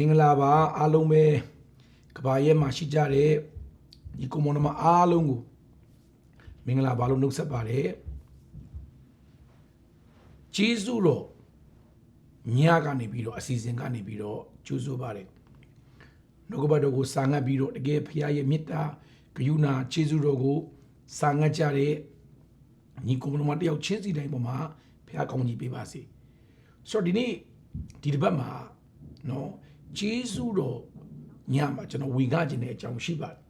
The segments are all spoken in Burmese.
မင်္ဂလာပါအားလုံးပဲကဘာရဲမှာရှိကြတဲ့ဒီကွန်မွန်နမအားလုံးကိုမင်္ဂလာပါလို့နှုတ်ဆက်ပါတယ်ဂျေဇုတော်ညကနေပြီးတော့အစီအစဉ်ကနေပြီးတော့ကျူးဆိုပါတယ်နှုတ်ကပတ်တော်ကိုစာငတ်ပြီးတော့တကယ်ဖခင်ရဲ့မေတ္တာဂရုဏာဂျေဇုတော်ကိုစာငတ်ကြတဲ့ညီကွန်မွန်နမတယောက်ချင်းစီတိုင်းပေါ်မှာဖခင်ကောင်းကြီးပေးပါစေဆိုတော့ဒီနေ့ဒီတစ်ပတ်မှာနော် ဂျေဇုတော်ညမှာကျွန်တော်ဝင်ကားခြင်းတဲ့အကြောင်းရှိပါတယ်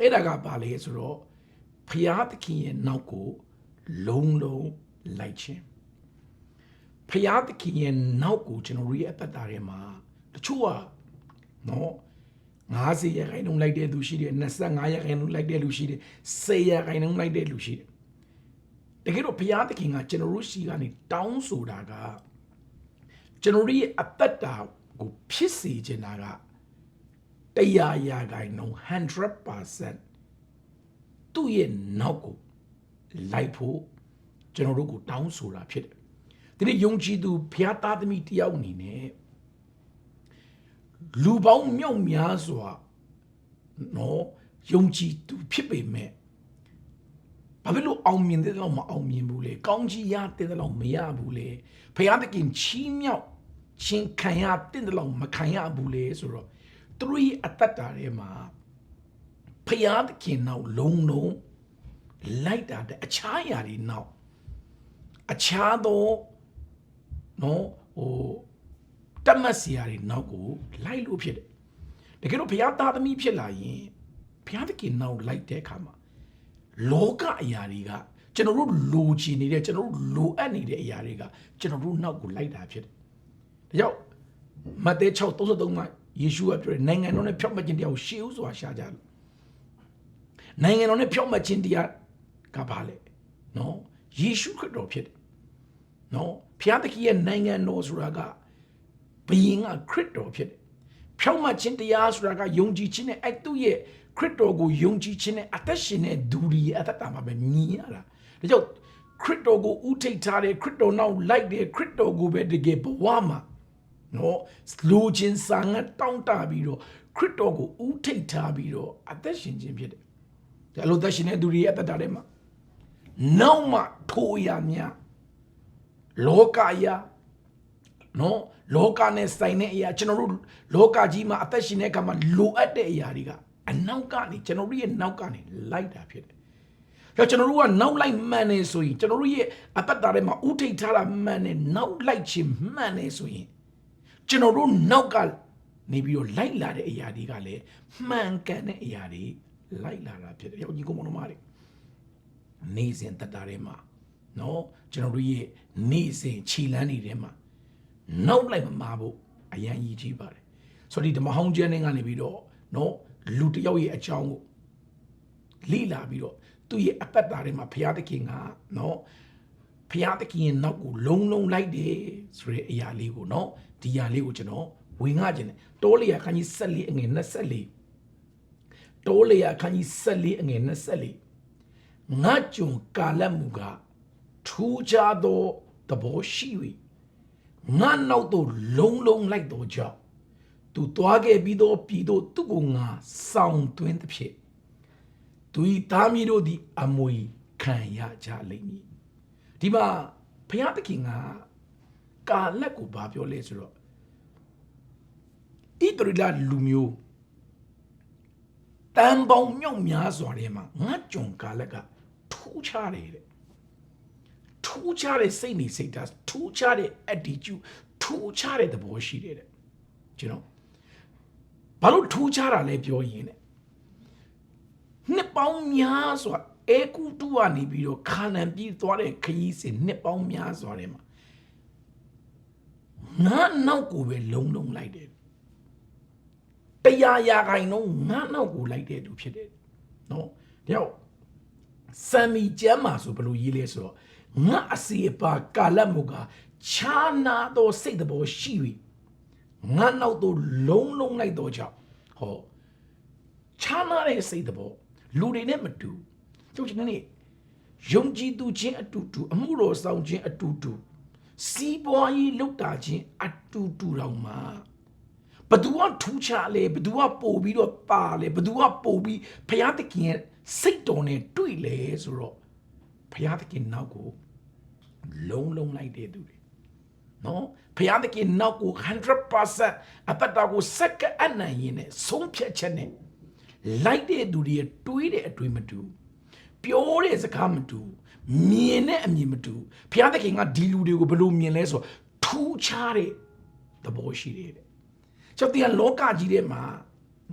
အဲ့ဒါကဘာလဲဆိုတော့ဖျားသခင်ရဲ့နောက်ကိုလုံးလုံးလိုက်ခြင်းဖျားသခင်ရဲ့နောက်ကိုကျွန်တော်တို့ရဲ့အသက်တာထဲမှာတချို့ကနော်90ရာခိုင်နှုန်းလိုက်တဲ့သူရှိတယ်25ရာခိုင်နှုန်းလိုက်တဲ့လူရှိတယ်10ရာခိုင်နှုန်းလိုက်တဲ့လူရှိတယ်တကယ်တော့ဘုရားသခင်ကကျွန်တော်တို့ရှိကနေတောင်းဆိုတာကကျွန်တော်တို့ရဲ့အသက်တာ ကိုဖြစ်စေချင်တာကတရားရာခိုင်နှုန်း100%သူ့ရဲ့နောက်ကိုလိုက်ဖို့ကျွန်တော်တို့ကိုတောင်းဆိုတာဖြစ်တယ်ဒီနေ့ယုံကြည်သူဘုရားသားသမီးတယောက်အနေနဲ့လူပေါင်းမြောက်များစွာနော်ယုံကြည်သူဖြစ်ပေမဲ့ဘာဖြစ်လို့အောင်မြင်တဲ့လောက်မအောင်မြင်ဘူးလေကောင်းကြီးရတဲ့လောက်မရဘူးလေဘုရားသခင်ချီးမြှောက် ခြင်းခံရတဲ့လောက်မခံရဘူးလေဆိုတော့သူတို့ရဲ့အသက်တာထဲမှာဖျားသခင်နောက်လုံးလုံးလိုက်တာတဲ့အခြားအရာတွေနောက်အခြားသောနော်ဟိုတတ်မှတ်စရာတွေနောက်ကိုလိုက်လို့ဖြစ်တယ်တကယ်တော့ဘုရားသားသမီးဖြစ်လာရင်ဘုရားသခင်နောက်လိုက်တဲ့အခါမှာလောကအရာတွေကကျွန်တော်တို့လိုချင်နေတဲ့ကျွန်တော်တို့လိုအပ်နေတဲ့အရာတွေကကျွန်တော်တို့နောက်ကိုလိုက်တာဖြစ်တယ် ဒါကြောင့်မဿဲ6:33မှာယေရှုကပြောတယ်နိုင်ငံတော်နဲ့ဖြောင့်မတ်ခြင်းတရားကိုရှေးဥစွာရှာကြလို့နိုင်ငံတော်နဲ့ဖြောင့်မတ်ခြင်းတရားကဘာလဲနော်ယေရှုခရစ်တော်ဖြစ်တယ်နော်ဖျားသခင်ရဲ့နိုင်ငံတော်ဆိုတာကဘုရင်ကခရစ်တော်ဖြစ်တယ်ဖြောင့်မတ်ခြင်းတရားဆိုတာကယုံကြည်ခြင်းနဲ့အဲ့သူ့ရဲ့ခရစ်တော်ကိုယုံကြည်ခြင်းနဲ့အသက်ရှင်တဲ့ဒူရီရဲ့အသက်တာမှာပဲမြင်ရတာဒါကြောင့်ခရစ်တော်ကိုဥထိတ်ထားတယ်ခရစ်တော်နောက်လိုက်တယ်ခရစ်တော်ကိုပဲတကယ်ဘဝမှာ နော်လူချင်းစာငတ်တောင်းတပြီးတော့ခရစ်တော်ကိုဥထိတ်ထားပြီးတော့အသက်ရှင်ခြင်းဖြစ်တယ်ဒါလိုသက်ရှင်တဲ့သူတွေရဲ့အသက်တာထဲမှာနောက်မှထိုးရများလောကအရာနော်လောကနဲ့ဆိုင်တဲ့အရာကျွန်တော်တို့လောကကြီးမှာအသက်ရှင်တဲ့အခါမှာလိုအပ်တဲ့အရာတွေကအနောက်ကနေကျွန်တော်တို့ရဲ့နောက်ကနေလိုက်တာဖြစ်တယ်။ဒါကျွန်တော်တို့ကနောက်လိုက်မှန်နေဆိုရင်ကျွန်တော်တို့ရဲ့အသက်တာထဲမှာဥထိတ်ထားတာမှန်နေနောက်လိုက်ခြင်းမှန်နေဆိုရင် ကျွန်တော်တို့နောက်ကနေပြီးတော့လိုက်လာတဲ့အရာတွေကလည်းမှန်ကန်တဲ့အရာတွေလိုက်လာတာဖြစ်တယ်။ယောက်ျီကောင်မတော်မတွေနေစဉ်တက်တာထဲမှာနော်ကျွန်တော်တို့ရဲ့နေစဉ်ခြေလန်းနေတဲ့မှာနောက်လိုက်မမာဖို့အရန်ကြီးကြီးပါတယ်ဆိုတော့ဒီဓမ္မဟောင်းကျမ်းနဲ့ကနေပြီးတော့နော်လူတစ်ယောက်ရဲ့အကြောင်းကိုလိလာပြီးတော့သူ့ရဲ့အသက်တာထဲမှာဘုရားသခင်ကနော်ဘုရားသခင်ရဲ့နောက်ကိုလုံးလုံးလိုက်တယ်ဆိုတဲ့အရာလေးကိုနော် ဒီအရာလေးကိုကျွန်တော်ဝင်ငှခြင်းတယ်တောလျာခန်းကြီး14အငယ်24တောလျာခန်းကြီး14အငယ်24ငါကြုံကာလမှုကထူးခြားသောသဘောရှိ၍ငါနောက်သို့လုံးလုံးလိုက်တော့ကြောင့်သူသွားခဲ့ပြီးတော့ပြည်သို့သူ့ကိုငါစောင်းသွင်းသဖြင့်သူဤသားမီးတို့သည် အမွေခံရကြလိမ့်မည်ဒီမှာဘုရားသခင်က ကာလက်ကိုဘာပြောလဲဆိုတော့ဣတရီလာလူမျိုးတန်ပေါင်းမြောက်များစွာထဲမှာငါကြုံကာလက်ကထူးခြားတယ်တဲ့ထူးခြားတဲ့စိတ်နေစိတ်ဓာတ်ထူးခြားတဲ့ attitude ထူးခြားတဲ့သဘောရှိတယ်တဲ့ကျွန်တော်ဘာလို့ထူးခြားတာလဲပြောရင်တဲ့နှစ်ပေါင်းများစွာအဲကူတူကနေပြီးတော့ခါနန်ပြီးသွားတဲ့ခရီးစဉ်နှစ်ပေါင်းများစွာထဲမှာ ငါနောက်ကိုပဲလုံလုံလိုက်တယ်တရားရာခိုင်နှုန်းငါနောက်ကိုလိုက်တဲ့သူဖြစ်တယ်နော်တယောက်စံမီကျမ်းမှာဆိုဘယ်လိုရေးလဲဆိုတော့ငါအစီအပါကာလမှုကခြားနာသောစိတ်တဘောရှိ၍ငါနောက်သို့လုံးလုံးလိုက်တော့ကြောင့်ဟောခြားနာတဲ့စိတ်တဘောလူတွေနဲ့မတူကျုပ်ချင်းနေယုံကြည်သူချင်းအတူတူအမှုတော်ဆောင်ခြင်းအတူတူ စီးပွားရေးလုပ်တာချင်းအတူတူတောင်မှဘဘသူကထူးခြားလဲဘသူကပို့ပြီးတော့ပါလဲဘသူကပို့ပြီးဖျားသခင်ရဲ့စိတ်တော်နဲ့တွေ့လဲဆိုတော့ဖျားသခင်နောက်ကိုလုံးလုံးလိုက်တဲ့သူတွေနော်ဖျားသခင်နောက်ကို100%အသက်တာကိုစက္ကအနံ့ရင်းနဲ့ဆုံးဖြတ်ချက်နဲ့လိုက်တဲ့သူတွေရဲ့တွေးတဲ့အတွေ့မတူ ပြောတဲ့စကားမတူမြင်တဲ့အမြင်မတူဖျားသခင်ကဒီလူတွေကိုဘယ်လိုမြင်လဲဆိုတော့ထူးခြားတဲ့သဘောရှိတယ်တဲ့ကျွန်တော်လောကကြီးထဲမှာ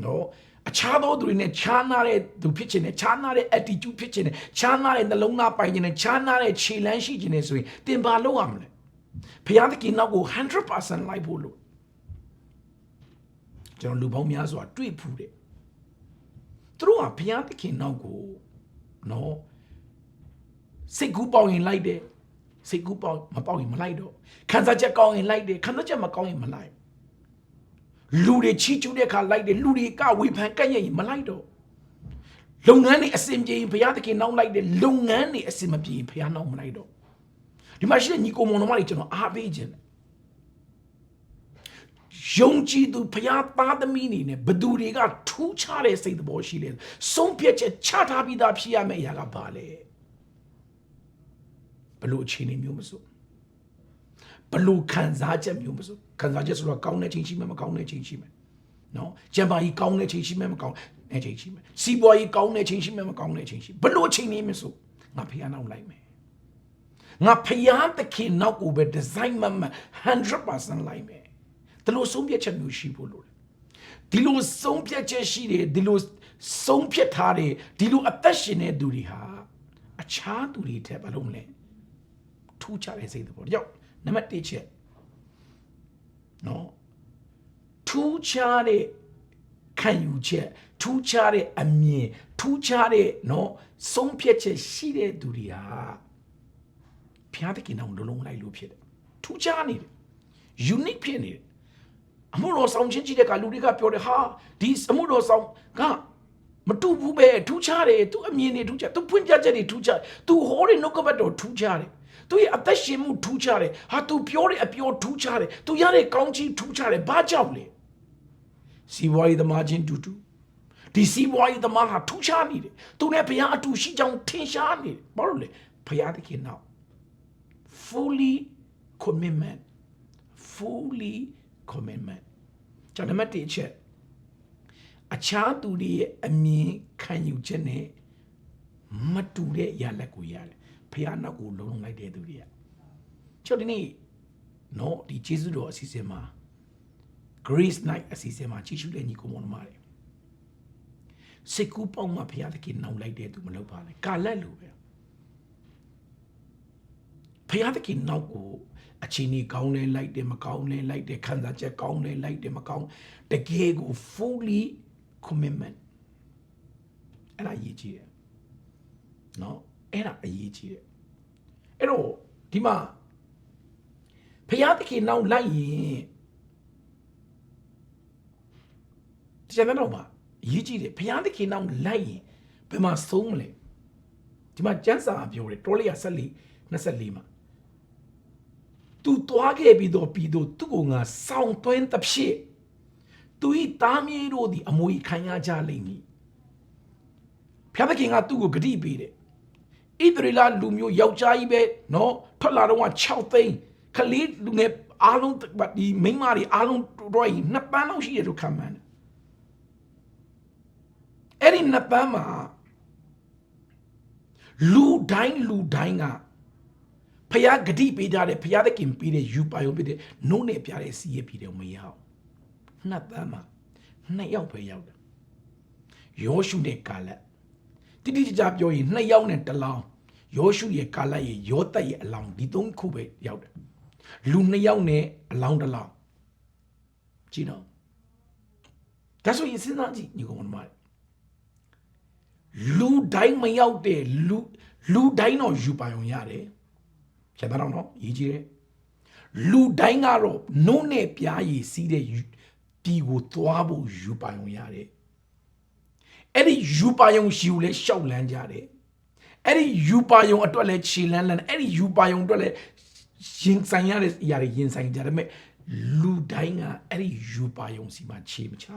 နော်အခြားသောသူတွေနဲ့ခြားနာတဲ့သူဖြစ်ခြင်းနဲ့ခြားနာတဲ့ attitude ဖြစ်ခြင်းနဲ့ခြားနာတဲ့နှလုံးသားပိုင်ခြင်းနဲ့ခြားနာတဲ့ခြေလမ်းရှိခြင်းနဲ့ဆိုရင်သင်ဘာလုပ်ရမလဲဘုရားသခင်နောက်ကို100%လိုက်ဖို့လို့ကျွန်တော်လူပေါင်းများစွာတွေ့ဖူးတယ်သူတို့ကဘုရားသခင်နောက်ကို နော်စိတ်ကူးပေါက်ရင်လိုက်တယ်စိတ်ကူးပေါက်မပေါက်ရင်မလိုက်တော့ခံစားချက်ကောင်းရင်လိုက်တယ်ခံစားချက်မကောင်းရင်မလိုက်လူတွေချီးကျူးတဲ့အခါလိုက်တယ်လူတွေကဝေဖန်ကန့်ရရင်မလိုက်တော့လုပ်ငန်းတွေအစင်ပြေရင်ဘုရားသခင်နောက်လိုက်တယ်လုပ်ငန်းတွေအစင်မပြေရင်ဘုရားနောက်မလိုက်တော့ဒီမှာရှိတဲ့ညီကိုမောင်နှမတွေကျွန်တော်အားပေးခြင်းတယ် ယုံကြည်သူဘုရားသားသမီးနေနဲ့ဘသူတွေကထူးခြားတဲ့စိတ်သဘောရှိလဲဆုံးဖြတ်ချက်ချထားပြီးသားဖြစ်ရမယ့်အရာကဘာလဲဘလို့အခြေအနေမျိုးမစိုးဘလို့ခံစားချက်မျိုးမဆိုခံစားချက်ဆိုတော့ကောင်းတဲ့ချိန်ရှိမယ်မကောင်းတဲ့ချိန်ရှိမယ်နော်ကျန်ပါကြီးကောင်းတဲ့ချိန်ရှိမယ်မကောင်းတဲ့ချိန်ရှိမယ်စီးပွားရေးကောင်းတဲ့ချိန်ရှိမယ်မကောင်းတဲ့ချိန်ရှိဘလို့ချိန်နေမဆိုငါဖះနောက်လိုက်မယ်ငါဖះသခင်နောက်ကိုပဲဒီဇိုင်းမှမှ100%လိုက်မယ် ဒီလိုဆုံးဖြတ်ချက်မျိုးရှိဖို့လို့ဒီလိုဆုံးဖြတ်ချက်ရှိတယ်ဒီလိုဆုံးဖြတ်ထားတယ်ဒီလိုအသက်ရှင်တဲ့သူတွေဟာအခြားသူတွေထက်ဘာလို့မလဲထူးခြားတဲ့စိတ်သဘောကြောင့်နံပါတ်1ချက်နော်ထူးခြားတဲ့ခံယူချက်ထူးခြားတဲ့အမြင်ထူးခြားတဲ့နော်ဆုံးဖြတ်ချက်ရှိတဲ့သူတွေဟာဖျားတဲ့ကိနောင်လုံးလုံးလိုက်လို့ဖြစ်တယ်ထူးခြားနေတယ် unique ဖြစ်နေတယ် အမှုတော်ဆောင်ချင်းကြည့်တဲ့ကလူတွေကပြောတယ်ဟာဒီအမှုတော်ဆောင်ကမတူဘူးပဲထူးခြားတယ်သူအမြင်တွေထူးခြားသူဖွင့်ပြချက်တွေထူးခြားသူဟောတဲ့နှုတ်ကပတ်တော်ထူးခြားတယ်သူရဲ့အသက်ရှင်မှုထူးခြားတယ်ဟာသူပြောတဲ့အပြောထူးခြားတယ်သူရတဲ့ကောင်းချီးထူးခြားတယ်ဘာကြောင့်လဲစီဝါရီသမားချင်းတူတူဒီစီဝါရီသမားဟာထူးခြားနေတယ်သူနဲ့ဘုရားအတူရှိကြောင်းထင်ရှားနေတယ်ဘာလို့လဲဘုရားသခင်နောက် fully commitment fully commitment ကျွန်တော်နံပါတ်1ချက်အခြားသူတွေရဲ့အမြင်ခံယူချက်နဲ့မတူတဲ့ရလက်ကိုရတယ်ဖះနောက်ကိုလုံးလုံးလိုက်တဲ့သူတွေကကျွန်တော်ဒီနေ့နော်ဒီဂျေဇုတော်အစီအစဉ်မှာ Grace Night အစီအစဉ်မှာကြီးစုတဲ့ညီကိုမောင်နှမတွေစိတ်ကူးပေါက်မှဖះသခင်နောက်လိုက်တဲ့သူမလုပ်ပါနဲ့ကာလက်လိုပဲ ဖះသခင်နောက်ကိုအချင်းကြီးကောင်းလဲလိုက်တယ်မကောင်းလဲလိုက်တယ်ခံစားချက်ကောင်းလဲလိုက်တယ်မကောင်းတကယ်ကို fully commitment အဲ့ဒါအရေးကြီးတယ်နော်အဲ့ဒါအရေးကြီးတယ်အဲ့တော့ဒီမှာဖျားသခင်နောက်လိုက်ရင်တရားတော်မှာအရေးကြီးတယ်ဖျားသခင်နောက်လိုက်ရင်ဘယ်မှာဆုံးမလဲဒီမှာကျမ်းစာပြောတယ်တောလိယ14 24မှာ သူသွားခဲ့ပြီးတော့ပြီးတော့သူ့ကိုငါစောင်းသွင်းသဖြင့်သူဤသားမြေးတို့သည်အမွေခံရကြလိမ့်မည်ဖျားသခင်ကသူ့ကိုဂတိပေးတယ်ဣသရေလလူမျိုးယောက်ျားကြီးပဲเนาะထွက်လာတော့က6သိန်းခလေးလူငယ်အားလုံးဒီမိန်းမတွေအားလုံးတော့ရင်နှစ်ပန်းလောက်ရှိတယ်လို့ခံမှန်းတယ်အဲ့ဒီနှစ်ပန်းမှာလူတိုင်းလူတိုင်းက ဖျားဂတိပေးကြတယ်ဖျားသခင်ပေးတဲ့ယူပါယုံပေးတဲ့နှုတ်နဲ့ပြတဲ့စီးရပြီးတယ်မရအောင်နှစ်ပန်းမှာနှစ်ယောက်ပဲရောက်တယ်ယောရှုနဲ့ကာလက်တိတိကျကျပြောရင်နှစ်ယောက်နဲ့တစ်လောင်းယောရှုရဲ့ကာလရဲ့ယောသက်ရဲ့အလောင်းဒီသုံးခုပဲရောက်တယ်လူနှစ်ယောက်နဲ့အလောင်းတစ်လောင်းကြည့်တော့ဒါဆိုရင်စဉ်းစားကြည့်ညီကောင်မလူတိုင်းမရောက်တဲ့လူလူတိုင်းတော့ယူပိုင်အောင်ရတယ် ချက်သားတော့နော်ရည်ကြီးတယ်လူတိုင်းကတော့နှုံးနဲ့ပြားရည်စီးတဲ့ဒီကိုသွားဖို့ယူပိုင်အောင်ရတယ်အဲ့ဒီယူပါယုံရှိကိုလည်းရှောက်လန်းကြတယ်အဲ့ဒီယူပါယုံအတွက်လည်းခြေလန်းလန်းအဲ့ဒီယူပါယုံအတွက်လည်းရင်ဆိုင်ရတဲ့အရာတွေရင်ဆိုင်ကြတယ်မဲ့လူတိုင်းကအဲ့ဒီယူပါယုံစီမှာခြေမချ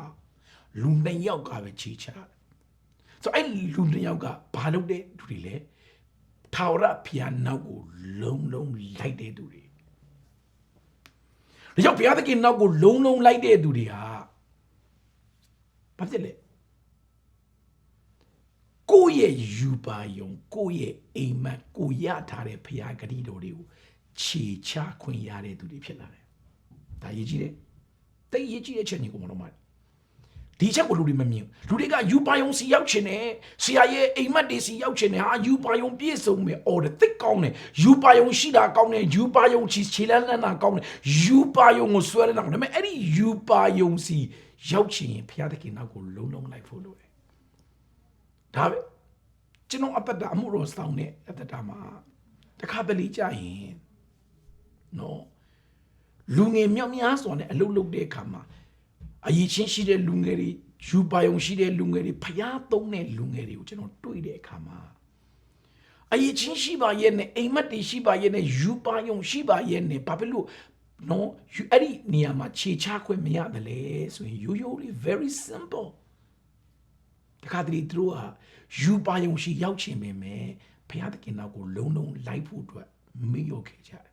လူနှစ်ယောက်ကပဲခြေချတယ်ဆိုတော့အဲ့လူနှစ်ယောက်ကဘာလုပ်တဲ့သူတွေလဲ ထာဝရဘုရားနောက်ကိုလုံးလုံးလိုက်တဲ့သူတွေဒါကြောင့်ဘုရားသခင်နောက်ကိုလုံးလုံးလိုက်တဲ့သူတွေဟာဘာဖြစ်လဲကိုယ့်ရဲ့ယူပါယုံကိုယ့်ရဲ့အိမ်မက်ကိုရထားတဲ့ဘုရားဂတိတော်တွေကိုခြေချခွင့်ရတဲ့သူတွေဖြစ်လာတယ်ဒါရေးကြည့်တယ်တိတ်ရေးကြည့်တဲ့ချက်ညီကိုမတော်မှာ ဒီချက်ကိုလူတွေမမြင်ဘူးလူတွေကယူပါယုံစီရောက်ချင်တယ်ဆရာရဲ့အိမ်မက်တွေစီရောက်ချင်တယ်ဟာယူပါယုံပြည့်စုံမယ်အော်တဲ့သိကောင်းတယ်ယူပါယုံရှိတာကောင်းတယ်ယူပါယုံချီခြေလန်းလန်းတာကောင်းတယ်ယူပါယုံကိုဆွဲရတာကောင်းတယ်ဒါပေမဲ့အဲ့ဒီယူပါယုံစီရောက်ချင်ရင်ဘုရားသခင်နောက်ကိုလုံးလုံးလိုက်ဖို့လိုတယ်ဒါပဲကျွန်တော်အသက်တာအမှုတော်ဆောင်တဲ့အသက်တာမှာတခါတလေကြာရင်နော်လူငယ်မြောက်များစွာနဲ့အလုပ်လုပ်တဲ့အခါမှာ အရေးချင်းရှိတဲ့လူငယ်တွေယူပါယုံရှိတဲ့လူငယ်တွေဖျားသုံးတဲ့လူငယ်တွေကိုကျွန်တော်တွေ့တဲ့အခါမှာအရေးချင်းရှိပါရဲ့နဲ့အိမ်မက်တွေရှိပါရဲ့နဲ့ယူပါယုံရှိပါရဲ့နဲ့ဘာဖြစ်လို့နော်ယူအဲ့ဒီနေရာမှာခြေချခွင့်မရတယ်လေဆိုရင်ရိုးရိုးလေး very simple တခါတလေသူတို့ဟာယူပါယုံရှိရောက်ချင်ပေမဲ့ဘုရားသခင်နောက်ကိုလုံးလုံးလိုက်ဖို့အတွက်မေ့လျော့ခဲ့ကြတယ်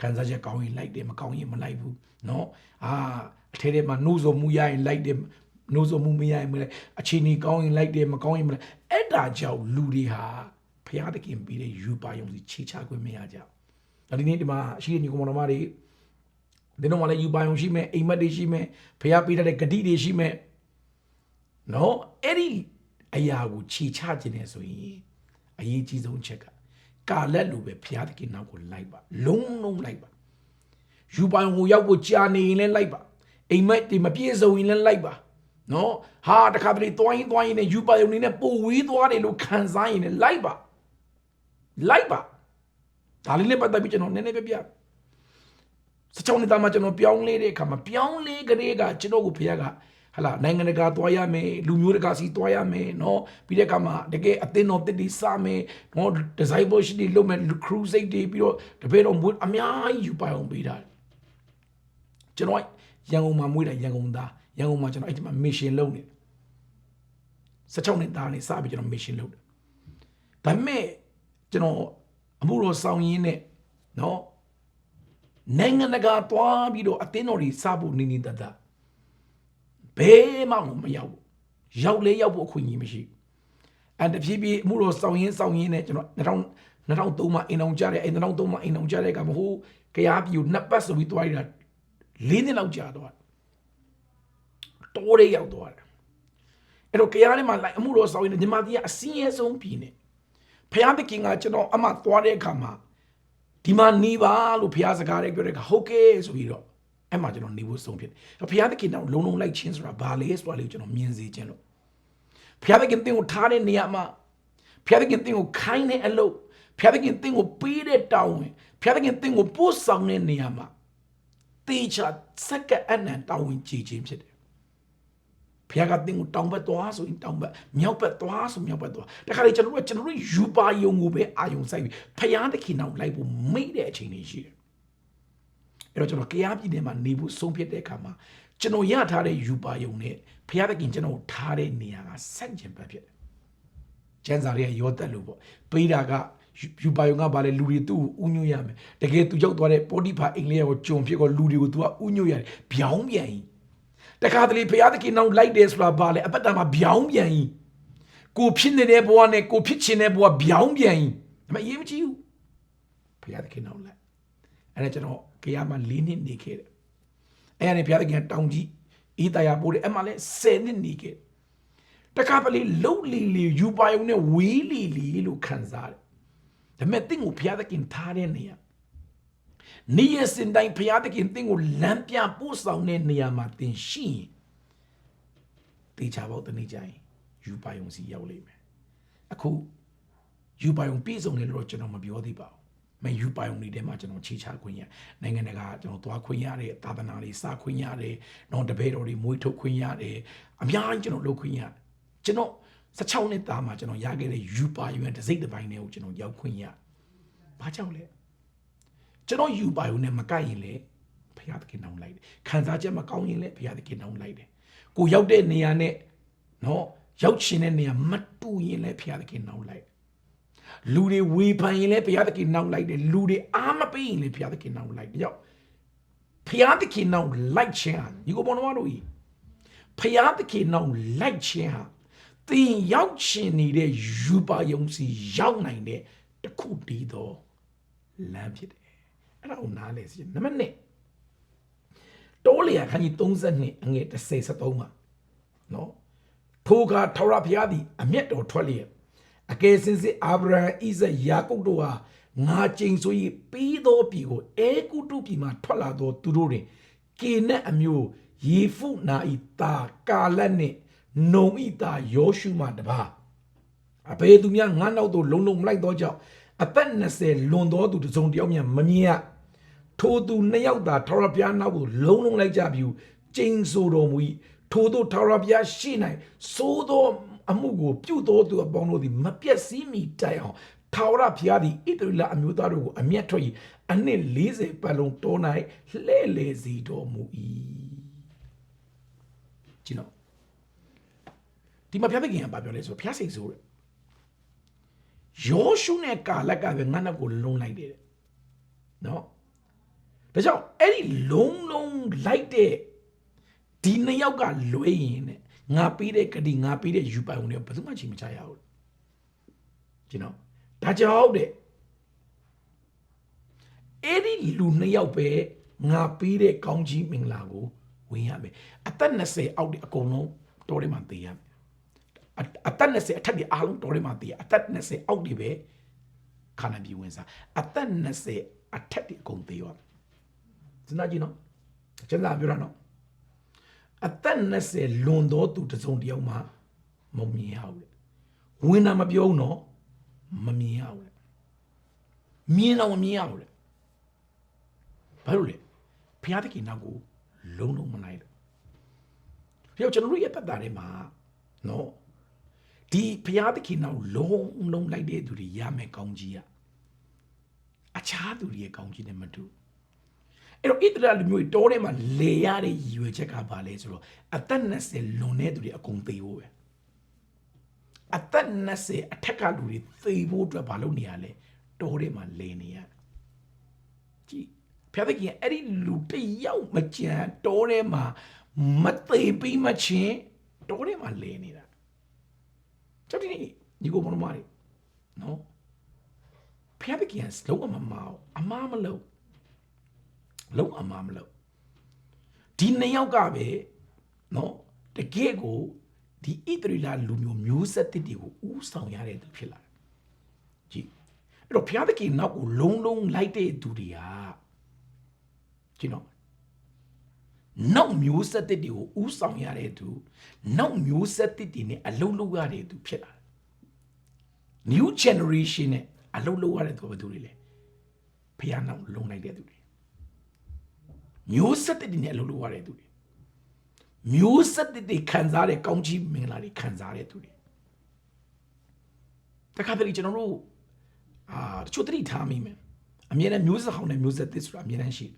ခံစားချက်ကောင်းရင်လိုက်တယ်မကောင်းရင်မလိုက်ဘူးเนาะအာ အထဲထဲမှာနှိုးစော်မှုရရင်လိုက်တယ်နှိုးစော်မှုမရရင်မလိုက်အခြေအနေကောင်းရင်လိုက်တယ်မကောင်းရင်မလိုက်အဲ့ဒါကြောင့်လူတွေဟာဘုရားသခင်ပြီးတဲ့ယူပါယုံစီခြေချခွင့်မရကြဘူးဒီနေ့ဒီမှာရှိတဲ့ညီကောင်တော်မတွေဒီတော့မှလည်းယူပါယုံရှိမယ်အိမ်မက်တွေရှိမယ်ဘုရားပေးတဲ့ဂတိတွေရှိမယ်နော်အဲ့ဒီအရာကိုခြေချခြင်းနဲ့ဆိုရင်အရေးကြီးဆုံးချက်ကကာလက်လိုပဲဘုရားသခင်နောက်ကိုလိုက်ပါလုံးလုံးလိုက်ပါယူပိုင်ကိုရောက်ဖို့ကြာနေရင်လည်းလိုက်ပါ အိမ်မက်ဒီမပြည့်စုံရင်လည်းလိုက်ပါနော်ဟာတခါတလေတွိုင်းတွိုင်းနဲ့ယူပိုင်ုံနေနဲ့ပိုဝေးသွားတယ်လို့ခံစားရင်လည်းလိုက်ပါလိုက်ပါဒါလေးနဲ့ပတ်သက်ပြီးကျွန်တော်နည်းနည်းပြပြစချောင်းနေတာမှာကျွန်တော်ပြောင်းလဲတဲ့အခါမှာပြောင်းလဲကလေးကကျွန်တော်ကိုဘုရားကဟလာနိုင်ငံတကာသွားရမယ်လူမျိုးတကာစီသွားရမယ်เนาะပြီးတဲ့အခါမှာတကယ်အသင်းတော်တစ်တွေစမယ်เนาะ discipleship တွေလုပ်မယ် crusade တွေပြီးတော့တပည့်တော်အများကြီးယူပိုင်အောင်ပေးတာကျွန်တော် ရန်ကုန်မှာမွေးတာရန်ကုန်သားရန်ကုန်မှာကျွန်တော်အဲ့ဒီမှာ mission လုပ်နေ16နှစ်သားနေစပြီးကျွန်တော် mission လုပ်တယ်ဒါပေမဲ့ကျွန်တော်အမှုတော်ဆောင်ရင်းနဲ့เนาะနိုင်ငံတကာသွားပြီးတော့အသင်းတော်တွေစဖို့နေနေတတ်တာဘယ်မှမရောက်ဘူးရောက်လဲရောက်ဖို့အခွင့်အရေးမရှိဘူးအဲ့တဖြည်းဖြည်းအမှုတော်ဆောင်ရင်းဆောင်ရင်းနဲ့ကျွန်တော်2000 2003မှာအိမ်အောင်ကြတယ်အဲ့2003မှာအိမ်အောင်ကြတဲ့ကမဟုတ်ကြားပြူနှစ်ပတ်ဆိုပြီးတွားရတာ ၄နှစ်လောက်ကြာသွားတော်ရဲရောက်သွားတယ်အဲ့တော့ကြားထဲမှာလိုက်အမှုတော်ဆောင်ရင်းနဲ့ညီမကြီးကအစင်းရဲဆုံးပြည်နေဖျားသခင်ကကျွန်တော်အမှသွားတဲ့အခါမှာဒီမှာနေပါလို့ဖျားစကားလေးပြောတဲ့အခါဟုတ်ကဲ့ဆိုပြီးတော့အဲ့မှာကျွန်တော်နေဖို့ဆုံးဖြစ်တယ်။ဘုရားသခင်တော့လုံလုံလိုက်ချင်းဆိုတာဘာလဲဆိုတာလေးကိုကျွန်တော်မြင်စေခြင်းလို့ဘုရားသခင်တင်းကိုထားတဲ့နေရာမှာဘုရားသခင်တင်းကိုခိုင်းတဲ့အလုပ်ဘုရားသခင်တင်းကိုပေးတဲ့တောင်းဝင်ဘုရားသခင်တင်းကိုပို့ဆောင်တဲ့နေရာမှာ တေချာစက္ကအနံတောင်းဝင်ကြည်ခြင်းဖြစ်တယ်။ဘုရားကတင်းကိုတောင်းဘက်သွားဆိုရင်တောင်းဘက်မြောက်ဘက်သွားဆိုမြောက်ဘက်သွားတခါလေကျွန်တော်တို့ကကျွန်တော်တို့ယူပါယုံကိုပဲအာယုံစိုက်ပြီးဘုရားသခင်နောက်လိုက်ဖို့မိတ်တဲ့အချိန်တွေရှိတယ်အဲ့တော့ကျွန်တော်ကြားပြည်နယ်မှာနေဖို့ဆုံးဖြတ်တဲ့အခါမှာကျွန်တော်ရထားတဲ့ယူပါယုံနဲ့ဘုရားသခင်ကျွန်တော်ထားတဲ့နေရာကဆန့်ကျင်ဘက်ဖြစ်တယ်။ကျန်းစာတွေကရောတက်လို့ပေါ့။ပေးတာက ယူပါယုံကဘာလဲလူတွေသူ့ကိုဥညွှတ်ရမယ်။တကယ်သူရောက်သွားတဲ့ပေါ်တိဖာအိမ်လေးကိုကြုံဖြစ်ကောလူတွေကိုသူကဥညွှတ်ရတယ်။ဗျောင်းပြန်ကြီး။တခါတလေဘုရားသခင်နောက်လိုက်တယ်ဆိုတာဘာလဲအပတ်တာမှာဗျောင်းပြန်ကြီး။ကိုဖြစ်နေတဲ့ဘဝနဲ့ကိုဖြစ်ချင်တဲ့ဘဝဗျောင်းပြန်ကြီး။ဒါပေမဲ့အရေးမကြီးဘူး။ဘုရားသခင်နောက်လိုက်။အဲ့ဒါကျွန်တော်ဘုရားမှာ၄နှစ်နေခဲ့တယ်အဲ့ရနေဘုရားသခင်တောင်ကြီးအေးတရာပိုးတယ်အဲ့မှာလဲ10နှစ်နေခဲ့တခါပလေလှုပ်လီလီယူပါယုံနဲ့ဝေးလီလီလို့ခံစားတယ် ဒါပေမဲ့တင့်ကိုဘုရားသခင်ထားတဲ့နေရာနေရစင်တိုင်းဘုရားသခင်တင့်ကိုလမ်းပြပို့ဆောင်တဲ့နေရာမှာတင်ရှိရင်တေချာပေါက်တနေ့ကျရင်ယူပါယုံစီရောက်လိမ့်မယ်အခုယူပါယုံပြည့်စုံတယ်လို့တော့ကျွန်တော်မပြောသေးပါဘူးမယူပိုင်ုံတွေထဲမှာကျွန်တော်ခြေချခွင့်ရနိုင်ငံတကာကျွန်တော်သွားခွင့်ရတယ်သာသနာတွေစခွင့်ရတယ်နော်တပည့်တော်တွေမွေးထုတ်ခွင့်ရတယ်အများကြီးကျွန်တော်လုပ်ခွင့်ရကျွန်တော် 16နှစ်သားမှာကျွန်တော်ရခဲ့တဲ့ယူပါယူတစိတ်တစ်ပိုင်းတွေကိုကျွန်တော်ရောက်ခွင့်ရဘာကြောင့်လဲကျွန်တော်ယူပါယူနဲ့မကိုက်ရင်လေဖဘုရားသခင်တောင်းလိုက်တယ်ခံစားချက်မကောင်းရင်လည်းဘုရားသခင်တောင်းလိုက်တယ်ကိုရောက်တဲ့နေရာနဲ့နော်ရောက်ချင်တဲ့နေရာမတူရင်လည်းဘုရားသခင်တောင်းလိုက်တယ်လူတွေဝေဖန်ရင်လည်းဘုရားသခင်နောက်လိုက်တယ်လူတွေအားမပေးရင်လည်းဘုရားသခင်နောက်လိုက်တယ်ကြောင့်ဘုရားသခင်နောက်လိုက်ခြင်းဟာဒီကိုဘောနော်တို့ဤဘုရားသခင်နောက်လိုက်ခြင်းဟာ သင်ရောက်ချင်နေတဲ့ယူပါယုံစီရောက်နိုင်တဲ့တခုတည်းသောလမ်းဖြစ်တယ်အဲ့ဒါကိုနားလဲစီနံပါတ်1တောလျာခန်းကြီး32အငယ်30 73မှာနော်ထိုကထာဝရဘုရားသည်အမျက်တော်ထွက်လျက်အကယ်စင်စစ်အာဗြဟံဣဇက်ယာကုပ်တို့ဟာငါကျိန်ဆို၍ပြီးသောပြည်ကိုအဲကုတုပြည်မှထွက်လာသောသူတို့တွင်ကေနက်အမျိုးယေဖုနာဤတာကာလက်နှင့် နုံဤတာယောရှုမှတပါအဘေသူများငါနောက်သို့လုံလုံမလိုက်သောကြောင့်အသက်20လွန်သောသူတစ်စုံတစ်ယောက်မျှမမြင်ရထိုသူနှစ်ယောက်သာထာဝရဘုရားနောက်ကိုလုံလုံလိုက်ကြပြီဟုကျိန်ဆိုတော်မူ၏ထိုသို့ထာဝရဘုရားရှိ၌သိုးသောအမှုကိုပြုသောသူအပေါင်းတို့သည်မပြတ်စည်းမီတိုင်အောင်ထာဝရဘုရားသည်ဣသရေလအမျိုးသားတို့ကိုအမျက်ထွက်၏အနှစ်40ပတ်လုံးတော၌လှဲ့လေစီတော်မူ၏ကျင်းတော့ ဒီမှာဘုရားသခင်ကဘာပြောလဲဆိုတော့ဘုရားစိတ်ဆိုးတယ်ယောရှုနဲ့ကာလက်ကပဲငါနောက်ကိုလုံလိုက်တယ်တဲ့နော်ဒါကြောင့်အဲ့ဒီလုံလုံလိုက်တဲ့ဒီနှစ်ယောက်ကလွဲရင်တဲ့ငါပေးတဲ့ကတိငါပေးတဲ့ယူပိုင်ဝင်တွေဘယ်သူမှချိန်မချရဘူးကျွန်တော်ဒါကြောင့်တဲ့အဲ့ဒီလူနှစ်ယောက်ပဲငါပေးတဲ့ကောင်းကြီးမင်္ဂလာကိုဝင်ရမယ်အသက်20အောက်ဒီအကုန်လုံးတော်တယ်မှသိရမယ် အအသက်20အထက်ဒီအားလုံးတော်တယ်မှသိရအသက်20အောက်ဒီပဲခန္ဓာပြည်ဝင်စားအသက်20အထက်ဒီအကုန်သိရမယ်စဉ်းစားကြည့်နော်ကျွန်တော်ပြောတာနော်အသက်20လွန်သောသူတစ်စုံတစ်ယောက်မှမမြင်ရဘူးလေဝင်တာမပြောဘူးနော်မမြင်ရဘူးလေမြင်တော့မမြင်ရဘူးလေဘာလို့လဲဖျားတခင်နောက်ကိုလုံးလုံးမနိုင်လို့ပြောကျွန်တော်တို့ရဲ့ပတ်တာထဲမှာနော် ဒီဖျားတခင်နောက်လုံးလုံးလိုက်တဲ့သူတွေရမယ်ကောင်းကြီးอ่ะအခြားသူတွေရဲ့ကောင်းကြီးနဲ့မတူအဲ့တော့ဣသရေလလူမျိုးတွေတောထဲမှာလေရတဲ့ရည်ရွယ်ချက်ကဘာလဲဆိုတော့အသက်20လွန်တဲ့သူတွေအကုန်သေဖို့ပဲအသက်20အထက်ကလူတွေသေဖို့အတွက်ဘာလုပ်နေရလဲတောထဲမှာလေနေရကြည့်ဖျားသခင်အဲ့ဒီလူတယောက်မကြံတောထဲမှာမသေးပြီးမချင်းတောထဲမှာလေနေတာ ကျွန်တော်ဒီနေ့ညီကိုမတော်မတွေနော်ဖျားသခင်လုံးဝမမအောင်အမားမလို့လုံးအမားမလို့ဒီနှစ်ယောက်ကပဲနော်တကယ်ကိုဒီဣတရီလာလူမျိုးမျိုးဆက်တစ်တွေကိုဥဆောင်ရတဲ့သူဖြစ်လာတယ်ကြည့်အဲ့တော့ဘုရားသခင်နောက်ကိုလုံးလုံးလိုက်တဲ့သူတွေကကြည့်နော် နောက်မျိုးဆက်တစ်တွေကိုဥဆောင်ရတဲ့သူနောက်မျိုးဆက်တစ်တွေနဲ့အလုံးလုံးရတဲ့သူဖြစ်လာတယ် new generation နဲ့အလုံးလုံးရတဲ့သူကဘယ်သူတွေလဲဘုရားနောက်လုံးလိုက်တဲ့သူတွေမျိုးဆက်တစ်တွေနဲ့အလုံးလုံးရတဲ့သူတွေမျိုးဆက်တစ်တွေခံစားတဲ့ကောင်းချီးမင်္ဂလာတွေခံစားတဲ့သူတွေတခါတလေကျွန်တော်တို့အာတချို့တတိထားမိမယ်အမြဲတမ်းမျိုးဆက်ဟောင်းနဲ့မျိုးဆက်သစ်ဆိုတာအမြဲတမ်းရှိတယ်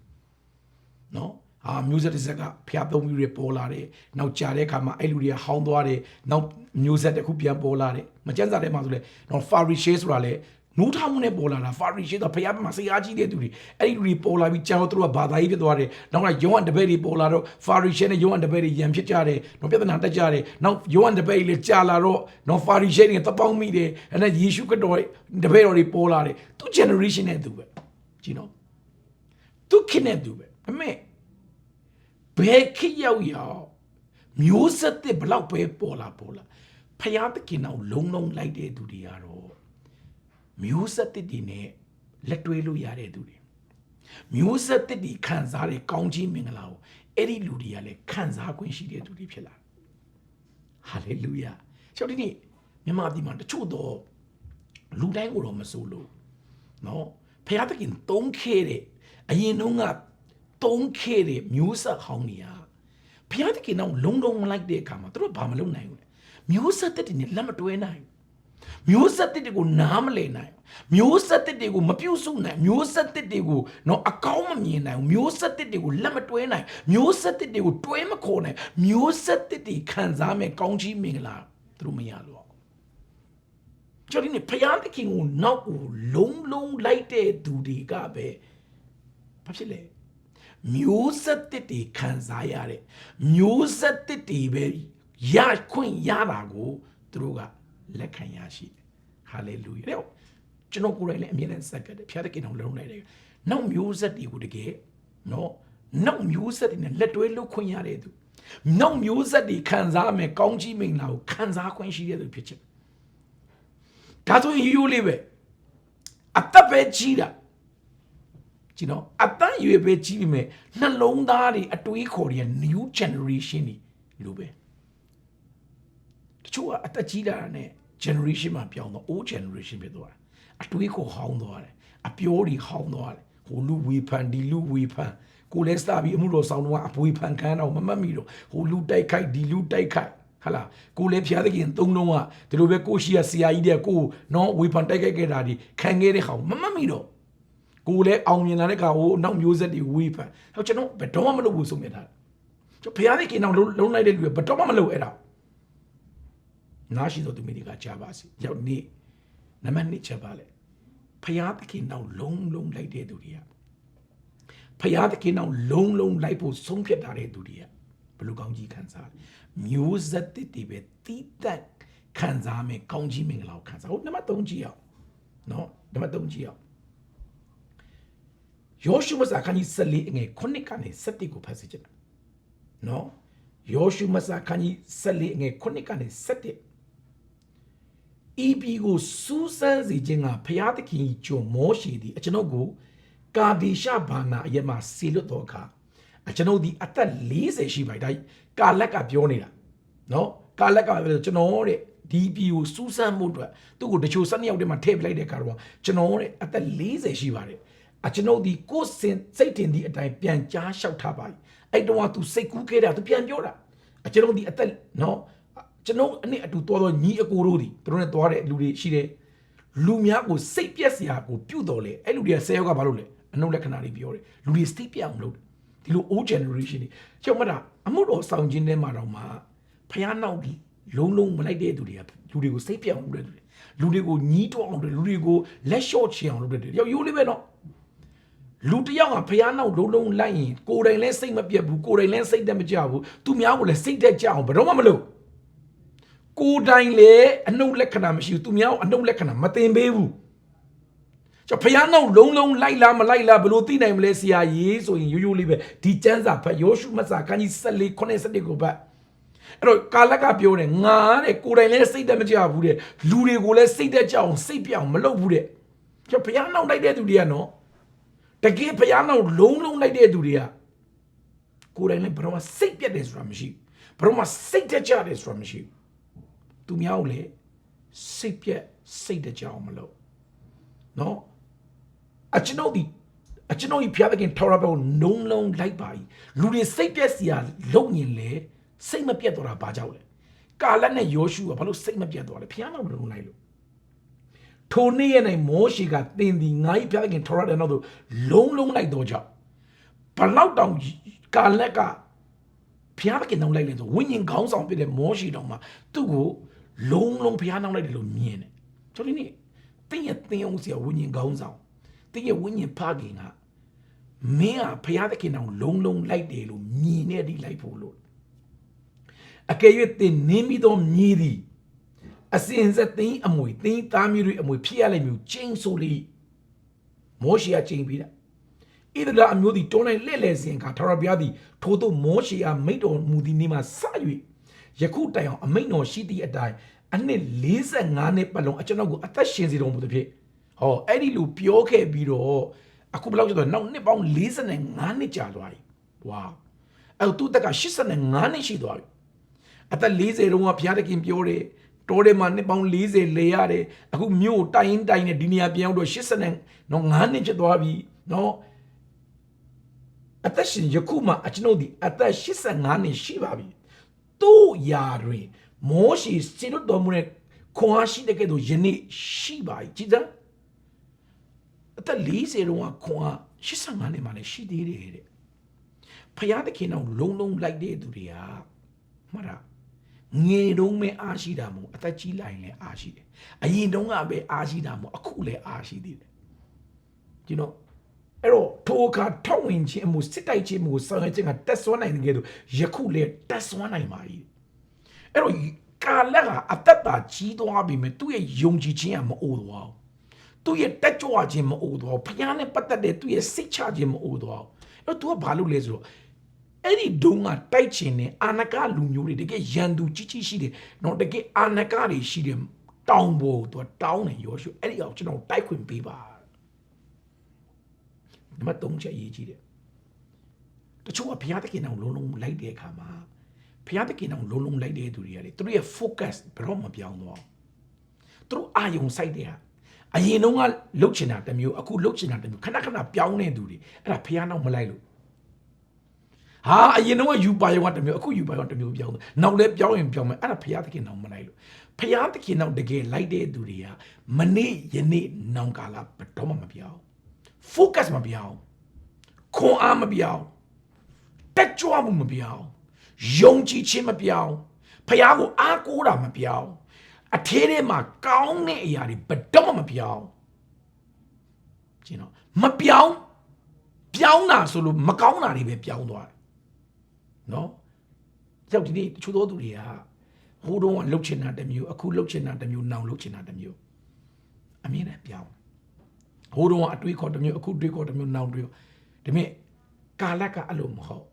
နော် အာမျိုးဆက်တစ်ဆက်ကဖျားသုံးမျိုးတွေပေါ်လာတယ်နောက်ကြာတဲ့အခါမှာအဲ့လူတွေကဟောင်းသွားတယ်နောက်မျိုးဆက်တစ်ခုပြန်ပေါ်လာတယ်မကျန်းစာထဲမှာဆိုလဲနော်ဖာရီရှေဆိုတာလဲနူးထောင်မှုနဲ့ပေါ်လာတာဖာရီရှေတော့ဖျားမှာဆရာကြီးတဲ့သူတွေအဲ့ဒီလူတွေပေါ်လာပြီးကြာတော့သူတို့ကဘာသာရေးဖြစ်သွားတယ်နောက်ကယောဟန်တပည့်တွေပေါ်လာတော့ဖာရီရှေနဲ့ယောဟန်တပည့်တွေယံဖြစ်ကြတယ်နော်ပြဿနာတက်ကြတယ်နောက်ယောဟန်တပည့်တွေလည်းကြာလာတော့နော်ဖာရီရှေတွေတပေါင်းမိတယ်အဲ့ဒါယေရှုခရစ်တော်တပည့်တော်တွေပေါ်လာတယ်သူ generation နဲ့သူပဲကြည့်နော်သူခင်နဲ့သူပဲအမေ ဘယ်ခေတ်ရောက်ရောက်မျိုးဆက်တဲ့ဘလောက်ပဲပေါ်လာပေါ်လာဖယားတခင်အောင်လုံးလုံးလိုက်တဲ့သူတွေကတော့မျိုးဆက်တစ်တွေနဲ့လက်တွဲလို့ရတဲ့သူတွေမျိုးဆက်တစ်တွေခံစားတဲ့ကောင်းချီးမင်္ဂလာကိုအဲ့ဒီလူတွေကလည်းခံစား권ရှိတဲ့သူတွေဖြစ်လာဟာလေလုယာကျောင်းဒီနေ့မြန်မာပြည်မှာတချို့တော့လူတိုင်းကိုတော့မဆိုးလို့နော်ဖယားတခင်သုံးခဲ့တဲ့အရင်တုန်းက သုံးခဲ့တဲ့မျိုးဆက်ဟောင်းတွေကဘုရားသခင်တော့လုံလုံမလိုက်တဲ့အခါမှာသူတို့ဘာမလုပ်နိုင်ဘူးလဲမျိုးဆက်တက်တွေနဲ့လက်မတွဲနိုင်မျိုးဆက်တစ်တွေကိုနားမလည်နိုင်မျိုးဆက်တစ်တွေကိုမပြုတ်စုနိုင်မျိုးဆက်တစ်တွေကိုတော့အကောင်းမမြင်နိုင်ဘူးမျိုးဆက်တစ်တွေကိုလက်မတွဲနိုင်မျိုးဆက်တစ်တွေကိုတွဲမခေါ်နိုင်မျိုးဆက်တစ်တွေခံစားမဲ့ကောင်းချီးမင်္ဂလာသူတို့မရလို့ကျွန်တော်ဒီနေ့ဖယားသခင်ကိုနောက်ကိုလုံးလုံးလိုက်တဲ့သူတွေကပဲဘာဖြစ်လဲ မျိုးဆက်တစ်တွေခံစားရတဲ့မျိုးဆက်တစ်တွေပဲရခွင့်ရတာကိုသူတို့ကလက်ခံရရှိတယ်ဟာလေလုယာကျွန်တော်ကိုယ်တိုင်လည်းအမြဲတမ်းစက်ကတယ်ဖျားသခင်တော်လုံးလိုက်တယ်နောက်မျိုးဆက်တွေကိုတကယ်နော်နောက်မျိုးဆက်တွေနဲ့လက်တွဲလုပ်ခွင့်ရတဲ့သူနောက်မျိုးဆက်တွေခံစားမယ်ကောင်းချီးမင်္ဂလာကိုခံစားခွင့်ရှိတဲ့သူဖြစ်ချင်ဒါဆိုရင်ရိုးရိုးလေးပဲအသက်ပဲကြီးတာ ကြည့်နော်အသက်ရွယ်ပဲကြီးပြီမဲ့နှလုံးသားတွေအတွေးခေါ်တွေ new generation တွေလိုပဲတချို့ကအသက်ကြီးလာတာနဲ့ generation မှာပြောင်းတော့ old generation ဖြစ်သွားတယ်အတွေးခေါ်ဟောင်းသွားတယ်အပြောတွေဟောင်းသွားတယ်ဟိုလူဝေဖန်ဒီလူဝေဖန်ကိုလည်းစပြီးအမှုတော်ဆောင်တော့အပွေဖန်ခန်းတော့မမတ်မိတော့ဟိုလူတိုက်ခိုက်ဒီလူတိုက်ခိုက်ဟာလာကိုလည်းဖျားသခင်သုံးလုံးကဒီလိုပဲကိုရှိရဆရာကြီးတဲ့ကိုနော်ဝေဖန်တိုက်ခိုက်ခဲ့တာဒီခံခဲ့တဲ့ကောင်မမတ်မိတော့ ကိုလည်းအောင်မြင်လာတဲ့ကောင်ဟိုနောက်မျိုးဆက်တွေဝေဖန်ဟောကျွန်တော်ဘယ်တော့မှမလုပ်ဘူးဆုံးမြတ်တာကျွန်တော်ဖျားသခင်တော့လုံးလိုက်တဲ့လူကဘယ်တော့မှမလုပ်အဲ့ဒါနားရှိတော့သူမိတွေကကြားပါစီရောက်နေနံပါတ်1ချက်ပါလေဖျားသခင်တော့လုံးလုံးလိုက်တဲ့သူတွေကဖျားသခင်တော့လုံးလုံးလိုက်ဖို့ဆုံးဖြတ်ထားတဲ့သူတွေကဘယ်လိုကောင်းကြီးခံစားလဲမျိုးဆက်တစ်တွေပဲတီးတက်ခံစားမယ်ကောင်းကြီးမင်္ဂလာကိုခံစားဟုတ်နံပါတ်3ကြည့်အောင်နော်နံပါတ်3ကြည့်အောင် ယောရှုမစာခန်းကြီး14အငယ်9ကနေ17ကိုဖတ်စီချင်တယ်နော်ယောရှုမစာခန်းကြီး14အငယ်9ကနေ17ဤပီကိုစူးစမ်းစေခြင်းကဖျားသခင်ကြီးကျွန်မောရှိသည်အကျွန်ုပ်ကိုကာဒီရှဘာနာအရက်မှာဆေလွတ်တော်အခါအကျွန်ုပ်ဒီအသက်40ရှိပါပြီဒါကာလက်ကပြောနေတာနော်ကာလက်ကပြောကျွန်တော်တဲ့ဒီပီကိုစူးစမ်းမှုအတွက်သူ့ကိုတချို့၁၂ယောက်တည်းမှာထည့်ပလိုက်တဲ့အခါတော့ကျွန်တော်တဲ့အသက်40ရှိပါတယ် အကျွန်ုပ်ဒီကိုယ်စင်စိတ်တင်သည့်အတိုင်းပြန်ကြားလျှောက်ထားပါ යි အဲ့တော့ तू စိတ်ကူးခဲ့တာ तू ပြန်ပြောတာအကျွန်ုပ်ဒီအသက်နော်ကျွန်တော်အနည်းအတူတော်တော်ညီအကိုတို့ဒီသူတို့နဲ့သွားတဲ့လူတွေရှိတယ်လူများကိုစိတ်ပြက်စရာကိုပြုတ်တော်လေအဲ့လူတွေကဆယ်ယောက်ကဘာလို့လဲအနုလက္ခဏာတွေပြောတယ်လူတွေစိတ်ပြက်အောင်လုပ်တယ်ဒီလို old generation တွေကျောင်းမတာအမှုတော်ဆောင်ခြင်းထဲမှာတော့မှဖះနောက်လုံးလုံးမလိုက်တဲ့သူတွေကလူတွေကိုစိတ်ပြက်အောင်လုပ်တဲ့သူတွေလူတွေကိုညီးတွအောင်လုပ်တယ်လူတွေကိုလက်လျှော့ချအောင်လုပ်တဲ့သူတွေရောက်ရိုးလေးပဲနော် လူတယောက်ကဖះနောက်လုံးလုံးလိုက်ရင်ကိုယ်တိုင်လည်းစိတ်မပြတ်ဘူးကိုယ်တိုင်လည်းစိတ်တက်မကြဘူးသူများကိုလည်းစိတ်တက်ကြအောင်ဘယ်တော့မှမလုပ်ကိုယ်တိုင်လည်းအနှုတ်လက္ခဏာမရှိဘူးသူများကိုအနှုတ်လက္ခဏာမတင်ပေးဘူးကျွန်တော်ဖះနောက်လုံးလုံးလိုက်လားမလိုက်လားဘယ်လိုသိနိုင်မလဲဆရာကြီးဆိုရင်ရိုးရိုးလေးပဲဒီကျမ်းစာဖတ်ယောရှုမတ်စာခန်းကြီး14 97ကိုဖတ်အဲ့တော့ကာလကပြောတယ်ငါတဲ့ကိုယ်တိုင်လည်းစိတ်တက်မကြဘူးတဲ့လူတွေကိုလည်းစိတ်တက်ကြအောင်စိတ်ပြောင်းမလုပ်ဘူးတဲ့ကျွန်တော်ဖះနောက်လိုက်တဲ့သူတွေကနော် တကယ်ဖះနောက်လုံးလုံးလိုက်တဲ့သူတွေကကိုယ်တိုင်လည်းဘယ်တော့မှစိတ်ပြတ်တယ်ဆိုတာမရှိဘူးဘယ်တော့မှစိတ်တက်ကြတယ်ဆိုတာမရှိဘူးသူများကိုလည်းစိတ်ပြက်စိတ်တကြအောင်မလုပ်နော်အကျွန်ုပ်ဒီအကျွန်ုပ်ဒီဖျားတဲ့ခင်ထော်ရဘကိုနုံလုံးလိုက်ပါ යි လူတွေစိတ်ပြက်စီယာလုံညင်လေစိတ်မပြတ်တော့တာဘာကြောင့်လဲကာလနဲ့ယောရှုကဘာလို့စိတ်မပြတ်တော့လဲဖျားတော့မလုံလိုက်လို့ ထိုနေ့ရဲ့နိုင်မောရှိကတင်ဒီငါ့ဖျားတဲ့ခင်ထော်ရတဲ့နောက်သို့လုံးလုံးလိုက်တော့ကြောင့်ဘလောက်တောင်ကာလက်ကဖျားတဲ့ခင်တောင်လိုက်လဲဆိုဝိညာဉ်ခေါင်းဆောင်ပြတဲ့မောရှိတောင်မှာသူ့ကိုလုံးလုံးဖျားနှောင်းလိုက်တယ်လို့မြင်တယ်ကျွန်တော်ဒီနေ့တင်းရဲ့တင်းအောင်စီဝိညာဉ်ခေါင်းဆောင်တင်းရဲ့ဝိညာဉ်ဖခင်ကမင်းကဖျားသခင်အောင်လုံးလုံးလိုက်တယ်လို့မြင်နေသည်လိုက်ဖို့လို့အကယ်၍တင်နင်းပြီးတော့မြည်သည် အစင်ဆက်သိန်းအမွေသိန်းသားမျိုးတွေအမွေဖြစ်ရလိမ့်မည်ကျင်းဆိုလိမောရှိယကျင်းပြီးတာဣဒလာအမျိုးသည်တွန်းလိုက်လှဲ့လေစဉ်ကထာဝရဘုရားသည်ထို့သောမောရှိယမိတ်တော်မူသည်နေ့မှစ၍ယခုတိုင်အောင်အမိန့်တော်ရှိသည့်အတိုင်းအနှစ်45နှစ်ပတ်လုံးအကျွန်ုပ်ကိုအသက်ရှင်စေတော်မူသည်ဖြစ်ဟောအဲ့ဒီလူပြောခဲ့ပြီးတော့အခုဘယ်လောက်ကျတော့နောက်နှစ်ပေါင်း45နှစ်ကြာသွားပြီဝါအဲ့သူတက်က85နှစ်ရှိသွားပြီအသက်40တုန်းကဘုရားတခင်ပြောတယ် တော်တယ်မှာနှစ်ပေါင်း40လေရတယ်အခုမြို့တိုင်းတိုင်းနဲ့ဒီနေရာပြောင်းတော့80နော်9နှစ်ဖြစ်သွားပြီနော်အသက်ရှင်ယခုမှအကျွန်ုပ်ဒီအသက်85နှစ်ရှိပါပြီသူ့ယာတွင်မောရှိစေလွတ်တော်မူတဲ့ခွန်အားရှိတဲ့ကဲ့သို့ယနေ့ရှိပါ၏ကြည်စမ်းအသက်40တုန်းကခွန်အား85နှစ်မှလည်းရှိသေးတယ်တဲ့ဖယားသခင်အောင်လုံးလုံးလိုက်တဲ့သူတွေကမှတ်တာ ငယ်တုန်းပဲအားရှိတာမဟုတ်အသက်ကြီးလိုက်ရင်လည်းအားရှိတယ်အရင်တုန်းကပဲအားရှိတာမဟုတ်အခုလည်းအားရှိသေးတယ်ကျွန်တော်အဲ့တော့ထိုအခါထောက်ဝင်ခြင်းအမှုစစ်တိုက်ခြင်းအမှုဆောင်ရွက်ခြင်းကတက်ဆွမ်းနိုင်တဲ့ကဲ့သို့ယခုလည်းတက်ဆွမ်းနိုင်ပါ၏အဲ့တော့ကာလကအသက်တာကြီးသွားပြီမဲ့သူ့ရဲ့ယုံကြည်ခြင်းကမအိုးသွားဘူးသူ့ရဲ့တက်ကြွခြင်းမအိုးသွားဘူးဖခင်နဲ့ပတ်သက်တဲ့သူ့ရဲ့စိတ်ချခြင်းမအိုးသွားဘူးအဲ့တော့ तू ကဘာလုပ်လဲဆိုတော့ အဲ့ဒီဒုံကတိုက်ချင်တဲ့အာနကလူမျိုးတွေတကယ်ရန်သူကြီးကြီးရှိတယ်နော်တကယ်အာနကတွေရှိတယ်တောင်းဖို့ तू တောင်းတယ်ယောရှုအဲ့ဒီအောင်ကျွန်တော်တိုက်ခွင့်ပေးပါဒီမှာတုံးချက်ရေးကြည့်တယ်တချို့ကဘုရားသခင်အောင်လုံးလုံးလိုက်တဲ့အခါမှာဘုရားသခင်အောင်လုံးလုံးလိုက်တဲ့သူတွေကလေသူတို့ရဲ့ focus ဘယ်တော့မှပြောင်းသွားသူတို့အာယုံစိုက်တဲ့ဟာအရင်တုန်းကလှုပ်ချင်တာတစ်မျိုးအခုလှုပ်ချင်တာတစ်မျိုးခဏခဏပြောင်းနေသူတွေအဲ့ဒါဘုရားနောက်မလိုက်လို့ ဟာအရင်တော့ယူပါယောကတစ်မျိုးအခုယူပါယောတစ်မျိုးပြောင်းတယ်နောက်လဲပြောင်းရင်ပြောင်းမယ်အဲ့ဒါဘုရားသခင်နောက်မလိုက်လို့ဘုရားသခင်နောက်တကယ်လိုက်တဲ့သူတွေကမနေ့ယနေ့နောင်ကာလဘယ်တော့မှမပြောင်း focus မပြောင်းခွန်အားမပြောင်းတက်ကြွမှုမပြောင်းယုံကြည်ခြင်းမပြောင်းဖះကိုအားကိုးတာမပြောင်းအထဲထဲမှာကောင်းတဲ့အရာတွေဘယ်တော့မှမပြောင်းကျင်းတော့မပြောင်းပြောင်းတာဆိုလို့မကောင်းတာတွေပဲပြောင်းသွားတယ် နော်ကြောက်ဒီနေ့တချို့သောသူတွေကဟိုတုန်းကလှုပ်ချင်တာတစ်မျိုးအခုလှုပ်ချင်တာတစ်မျိုးနောင်လှုပ်ချင်တာတစ်မျိုးအမြင်နဲ့ပြောင်းဟိုတုန်းကအတွေးခေါ်တစ်မျိုးအခုတွေးခေါ်တစ်မျိုးနောက်တွေးခေါ်ဒါပေမဲ့ကာလကအဲ့လိုမဟုတ်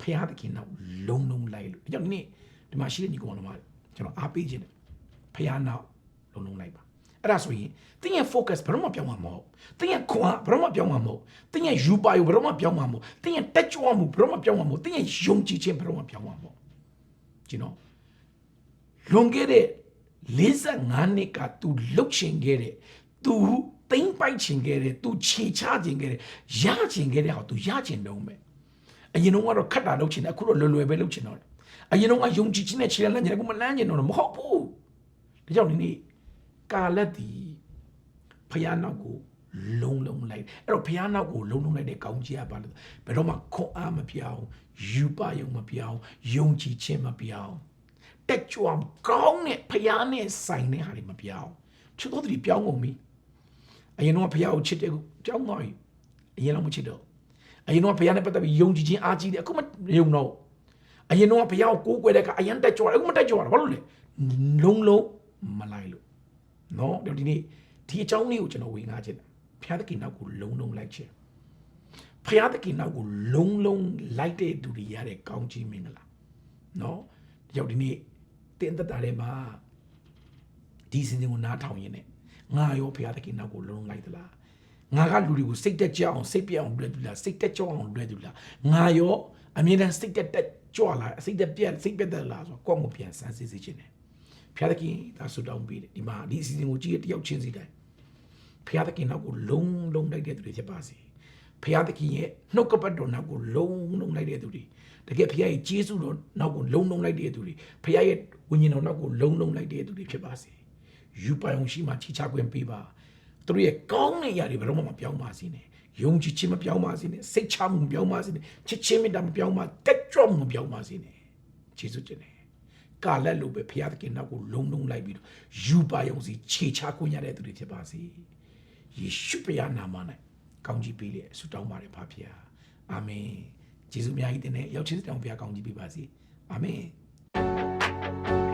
ဖျားသခင်နောက်လုံးလုံးလိုက်လို့ဒါကြောင့်ဒီနေ့ဒီမှာရှိတဲ့ညီကောင်တော်မကျွန်တော်အားပေးခြင်းတယ်ဖျားနောက်လုံးလုံးလိုက်ပါ အဲ့ဒါဆိုရင်တင်းရဲ့ focus ဘယ်တော့မှပြောင်းမှာမဟုတ်တင်းရဲ့ခွန်အားဘယ်တော့မှပြောင်းမှာမဟုတ်တင်းရဲ့ယူပါယဘယ်တော့မှပြောင်းမှာမဟုတ်တင်းရဲ့တက်ကြွမှုဘယ်တော့မှပြောင်းမှာမဟုတ်တင်းရဲ့ယုံကြည်ခြင်းဘယ်တော့မှပြောင်းမှာမဟုတ်ကျွန်တော်လွန်ခဲ့တဲ့45နှစ်က तू လှုပ်ရှင်ခဲ့တဲ့ तू သိမ့်ပိုက်ချင်ခဲ့တဲ့ तू ခြေချချင်ခဲ့တဲ့ရချင်ခဲ့တဲ့ဟာ तू ရချင်တော့မယ်အရင်တော့ကတော့ခက်တာလုပ်ချင်တယ်အခုတော့လွယ်လွယ်ပဲလုပ်ချင်တော့တယ်အရင်တော့ကယုံကြည်ခြင်းနဲ့ခြေလမ်းလမ်းချင်တယ်အခုမလမ်းချင်တော့မဟုတ်ဘူးဒါကြောင့်ဒီနေ့ ကာလက်ဒီဖယားနောက်ကိုလုံးလုံးလိုက်အဲ့တော့ဖယားနောက်ကိုလုံးလုံးလိုက်တဲ့ကောင်းကြီးကပါလို့ဘယ်တော့မှခွန်အားမပြောင်းယူပါယုံမပြောင်းယုံကြည်ခြင်းမပြောင်းတက်ကြွကောင်းတဲ့ဖယားနဲ့ဆိုင်တဲ့ဟာတွေမပြောင်းချစ်တော်သူပြောင်းကုန်ပြီအရင်တော့ဘုရားကိုချစ်တယ်ကိုကြောက်သွားပြီအရင်တော့မချစ်တော့အရင်တော့ဘုရားနဲ့ပတ်သက်ပြီးယုံကြည်ခြင်းအားကြီးတယ်အခုမယုံတော့အရင်တော့ဘုရားကိုကိုးကွယ်တဲ့ကအရင်တက်ကြွတယ်အခုမတက်ကြွတာဘာလို့လဲလုံးလုံးမလိုက်လို့ နော်ဒီနေ့ဒီအကြောင်းလေးကိုကျွန်တော်ဝင်ငါခြင်းဘုရားသခင်နောက်ကိုလုံးလုံးလိုက်ခြင်းဘုရားသခင်နောက်ကိုလုံးလုံးလိုက်တဲ့သူတွေရတဲ့ကောင်းချီးမင်္ဂလာနော်ဒီကြောင့်ဒီနေ့တင်သက်တာထဲမှာဒီစင်စင်ကိုနားထောင်ရင်းနဲ့ငါရောဘုရားသခင်နောက်ကိုလုံးလုံးလိုက်သလားငါကလူတွေကိုစိတ်တက်ကြအောင်စိတ်ပြအောင်လွယ်သူလားစိတ်တက်ကြအောင်လွယ်သူလားငါရောအမြဲတမ်းစိတ်တက်တက်ကြွလာစိတ်တက်ပြက်စိတ်ပြက်တက်လာဆိုတော့ကိုယ့်ကိုပြန်စမ်းစစ်စစ်ခြင်းတယ် ဘုရားသခင်ဒါဆူတောင်းပေးတယ်ဒီမှာဒီအစီအစဉ်ကိုကြည့်ရတယောက်ချင်းစီတိုင်းဘုရားသခင်နောက်ကိုလုံးလုံးလိုက်တဲ့သူတွေဖြစ်ပါစေဘုရားသခင်ရဲ့နှုတ်ကပတ်တော်နောက်ကိုလုံးလုံးလိုက်တဲ့သူတွေတကယ်ဘုရားရဲ့ကျေးဇူးတော်နောက်ကိုလုံးလုံးလိုက်တဲ့သူတွေဘုရားရဲ့ဝိညာဉ်တော်နောက်ကိုလုံးလုံးလိုက်တဲ့သူတွေဖြစ်ပါစေယူပိုင်အောင်ရှိမှချီချခွင့်ပေးပါသူတို့ရဲ့ကောင်းတဲ့ຢာတွေဘယ်တော့မှမပြောင်းပါစေနဲ့ယုံကြည်ခြင်းမပြောင်းပါစေနဲ့စိတ်ချမှုမပြောင်းပါစေနဲ့ချစ်ချင်းမေတ္တာမပြောင်းပါတက်ကြွမှုမပြောင်းပါစေနဲ့ယေရှုတင်တယ် ကာလက်လိုပဲဘုရားသခင်နောက်ကိုလုံးလုံးလိုက်ပြီးတော့ယူပါအောင်စီခြေချခွင့်ရတဲ့သူတွေဖြစ်ပါစေယေရှုဘုရားနာမ၌ကောင်းကြီးပေးလေဆုတောင်းပါတယ်ဖခင်အာမင်ယေရှုအများကြီးတင်တဲ့ရောက်ချင်းတောင်းဘုရားကောင်းကြီးပေးပါစေအာမင်